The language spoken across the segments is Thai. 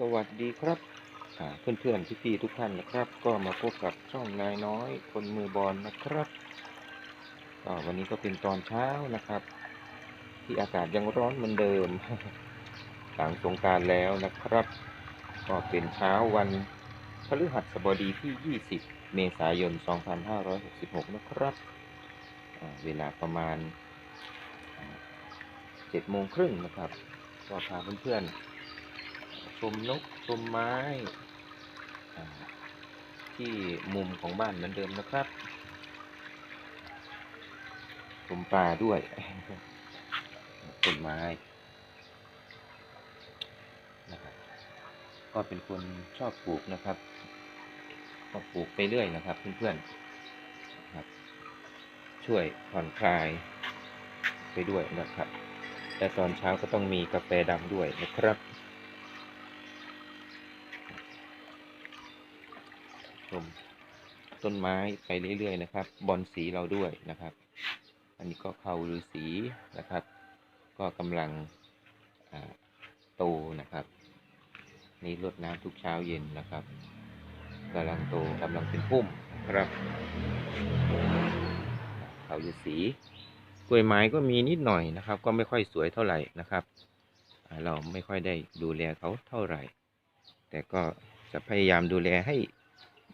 สวัสดีครับอ่าเพื่อนๆพี่ๆทุกท่านนะครับ ก็มาพบกับช่องนายน้อย คนมือบอลนะครับก็วันนี้ก็เป็นตอนเช้านะครับ ที่อากาศยังร้อนเหมือนเดิมหลังสงการแล้วนะครับ ก็เป็นเช้าวันพฤหัสบดีที่ 20 เมษายน 2566 นะครับเวลาประมาณ7โมงครึ่งนะครับ ก็พาเพื่อนๆ ชมนกชมไม้ ที่มุมของบ้านเหมือนเดิมนะครับชมปลาด้วยต้นไม้นะครับก็เป็นคนชอบปลูกนะครับก็ปลูกไปเรื่อยนะครับ เพื่อนๆครับ ช่วยผ่อนคลายไปด้วยนะครับ แต่ตอนเช้าก็ต้องมีกาแฟดำด้วยนะครับช มต้นไม้ไปเรื่อยๆนะครับ บอลสีเราด้วยนะครับ อันนี้ก็เขาฤาษีนะครับ ก็กำลังโตนะครับ นี่รดน้ำทุกเช้าเย็นนะครับกำลังโตกำลังเป็นพุ่มครับเขาฤาษีกล้วยไม้ก็มีนิดหน่อยนะครับ ก็ไม่ค่อยสวยเท่าไหร่นะครับ เราไม่ค่อยได้ดูแลเขาเท่าไหร่ แต่ก็จะพยายามดูแลให้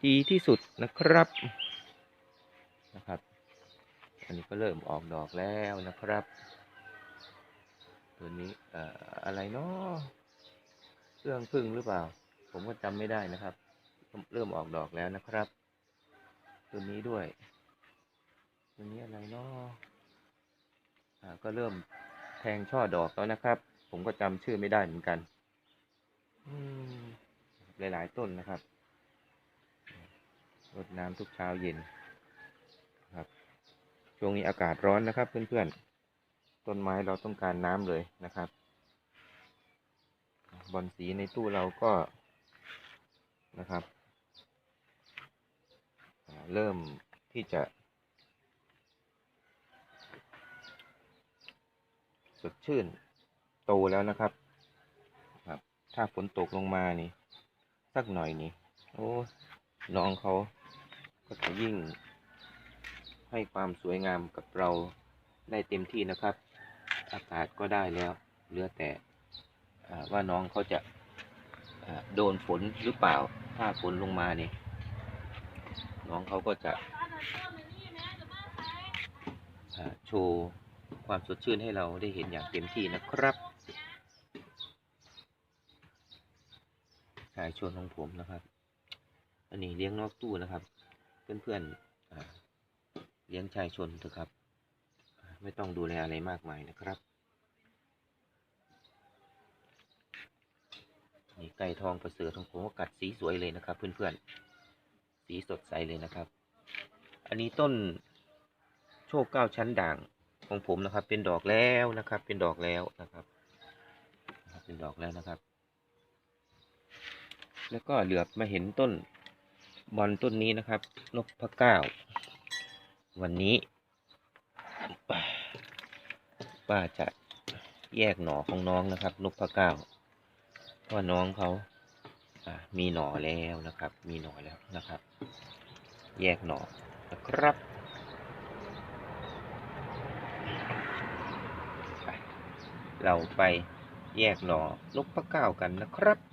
ดีที่สุดนะครับนะครับ อันนี้ก็เริ่มออกดอกแล้วนะครับ ตัวนี้เอ่ออะไรเนาะเครื่องพึ่งหรือเปล่า ผมก็จำไม่ได้นะครับ เริ่มออกดอกแล้วนะครับ ตัวนี้ด้วย ตัวนี้อะไรเนาะอ่าก็เริ่มแทงช่อดอกแล้วนะครับ ผมก็จำชื่อไม่ได้เหมือนกัน อืมหลาย ๆ ต้นนะครับ รดน้ำทุกเช้าเย็นครับ ช่วงนี้อากาศร้อนนะครับ เพื่อนๆ ต้นไม้เราต้องการน้ำเลยนะครับ บอลสีในตู้เราก็นะครับ เริ่มที่จะ สดชื่นโตแล้วนะครับครับ ถ้าฝนตกลงมานี่ สักหน่อยนี่ โอ้ น้องเขา ก็จะยิ่งให้ความสวยงามกับเราได้เต็มที่นะครับ อากาศก็ได้แล้ว เหลือแต่ว่าน้องเขาจะโดนฝนหรือเปล่า ถ้าฝนลงมาเนี่ยน้องเขาก็จะโชว์ความสดชื่นให้เราได้เห็นอย่างเต็มที่นะครับชายชวนของผมนะครับ อันนี้เลี้ยงนอกตู้นะครับ เพื่อนๆเลี้ยงชายชนเถอะครับ ไม่ต้องดูแลอะไรมากมายนะครับนี่ไก่ทองประเสริฐของผมก็กัดสีสวยเลยนะครับ เพื่อนๆ สีสดใสเลยนะครับ อันนี้ต้นโชคเก้าชั้นด่างของผมนะครับ เป็นดอกแล้วนะครับ เป็นดอกแล้วนะครับนะครับเป็นดอกแล้วนะครับ แล้วก็เหลือบมาเห็นต้น บอลต้นนี้นะครับนกพะเก้า วันนี้ป้าจะแยกหน่อของน้องนะครับ นกพะเก้าเพราะว่าน้องเขาอ่ามีหน่อแล้วนะครับ มีหน่อแล้วนะครับ แยกหน่อนะครับเราไปแยกหน่อนกพะเก้ากันนะครับ